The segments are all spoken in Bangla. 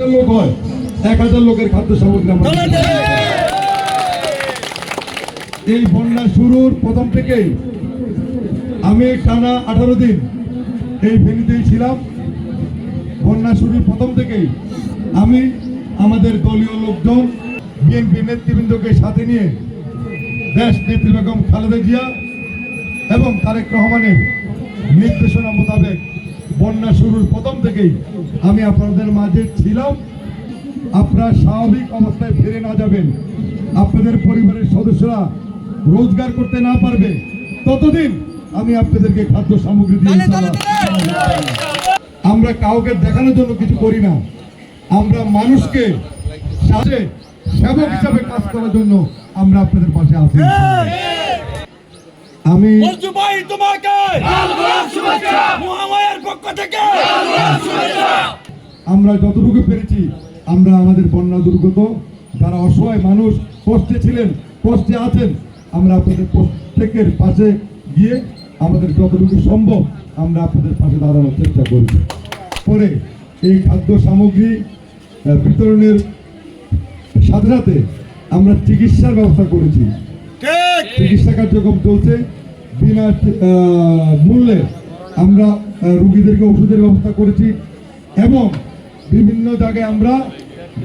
হাজার লোক হয় এক হাজার লোকের খাদ্য সামগ্রী আমরা এই বন্যা শুরুর প্রথম থেকেই আমি টানা আঠারো দিন এই ভেনিতেই ছিলাম। বন্যা শুরুর প্রথম থেকেই আমি আমাদের দলীয় লোকজন বিএনপি নেতৃবৃন্দকে সাথে নিয়ে দেশ নেত্রী বেগম খালেদা জিয়া এবং তারেক রহমানের নির্দেশনা মোতাবেক বন্যা শুরুর প্রথম থেকেই আমি আপনাদের মাঝে ছিলাম। আপনারা স্বাভাবিক অবস্থায় ফিরে না যাবেন। আপনাদের পরিবারের সদস্যরা রোজগার করতে না পারবে। ততদিন আমি আপনাদেরকে খাদ্য সামগ্রী দিয়ে আমরা কাউকে দেখানোর জন্য কিছু করি না। আমরা মানুষকে সাথে সেবক হিসাবে কাজ করার জন্য আমরা আপনাদের পাশে আছি আমি তোমাকে। পক্ষ থেকে আমরা যতটুকু পেরেছি আমরা আমাদের বন্যা দুর্গত যারা অসহায় মানুষ কষ্টে ছিলেন কষ্টে আছেন আমরা আপনাদের প্রত্যেকের পাশে গিয়ে আমাদের যতটুকু সম্ভব আমরা আপনাদের পাশে দাঁড়ানোর চেষ্টা করব পরে এই খাদ্য সামগ্রী বিতরণের সাথে সাথে আমরা চিকিৎসার ব্যবস্থা করেছি। চিকিৎসা কার্যক্রম চলছে বিনা মূল্যে আমরা রুগীদেরকে ওষুধের ব্যবস্থা করেছি এবং বিভিন্ন জায়গায় আমরা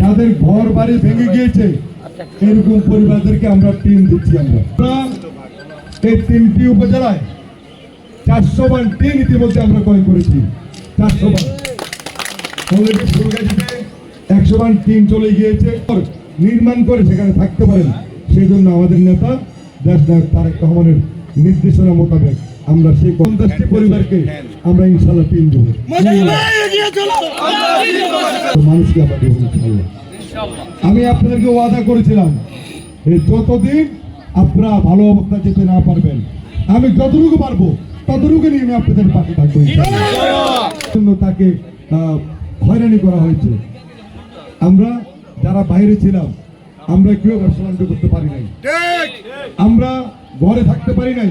যাদের ঘর বাড়ি ভেঙে গিয়েছে, এরকম পরিবারদেরকে আমরা টিম দিচ্ছি আমরা। এই তিনটি উপজেলায় চারশো বার টিম ইতিমধ্যে আমরা ক্রয় করেছি, চারশো ফুলগাছিতে একশো বান টিম চলে গিয়েছে, নির্মাণ করে সেখানে থাকতে পারেন। সেই জন্য আমাদের নেতা দেশ নায়ক তারেক রহমানের নির্দেশনা মোতাবেক আমরা সেই পঞ্চাশটি পরিবারকে আমরা ইনশাল্লাহ টিম দেবো মানুষকে আমরা দেবো ইনশাল্লাহ। আমি আপনাদেরকে ওয়াদা করেছিলাম এই যতদিন আপনারা ভালো অবস্থা যেতে না পারবেন আমি যতটুকু পারব ততটুকু নিয়ে আমি আপনাদের পাশে থাকব জন্য তাকে হয়রানি করা হয়েছে। আমরা যারা বাইরে ছিলাম আমরা কেউ ব্যবসা করতে পারি নাই? আমরা ঘরে থাকতে পারি নাই?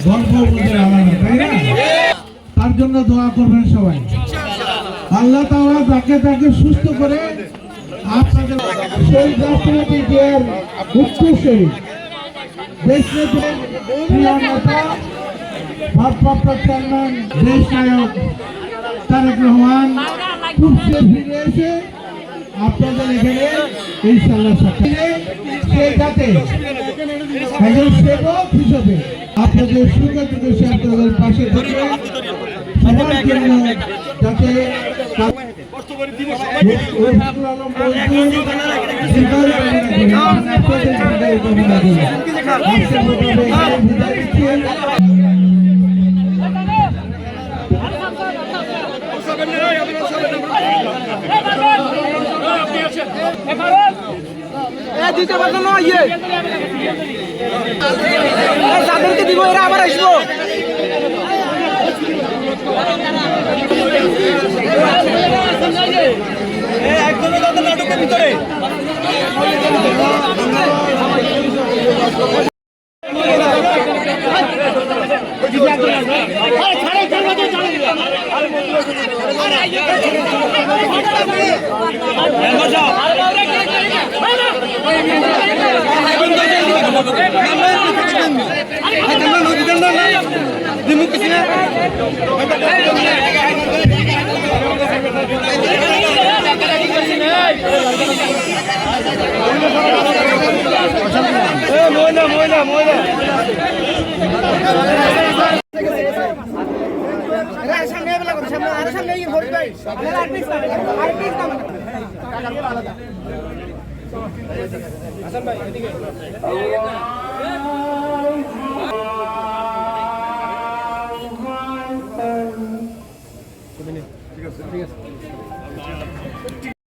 তাই না? তার জন্য দোয়া করবেন সবাই। আল্লাহ তাআলা তাকে তাকে সুস্থ করে আপনাদের সেই রাষ্ট্রপতি জিয়ার উত্তরসূরি দেশ প্রিয় নেতা ভারপ্রাপ্ত চেয়ারম্যান, দেশ নায়ক আপনাদের এখানে ইনশাল্লাহ সাথে। সে যাতে একজন সেবক হিসেবে আপনাদের সুযোগ সে আপনাদের পাশে থেকে সবার জন্য যাতে আপনাদের দিতে পারতো না ইয়ে এই যাদেরকে দিব এরা আবার আসব সামনে এবেলা করো, সামনে আরও সামনে ইয়ে ভোট দেয়। আপনারা আর। কাকাগুলো আলাদা। হাসান ভাই, এদিকে।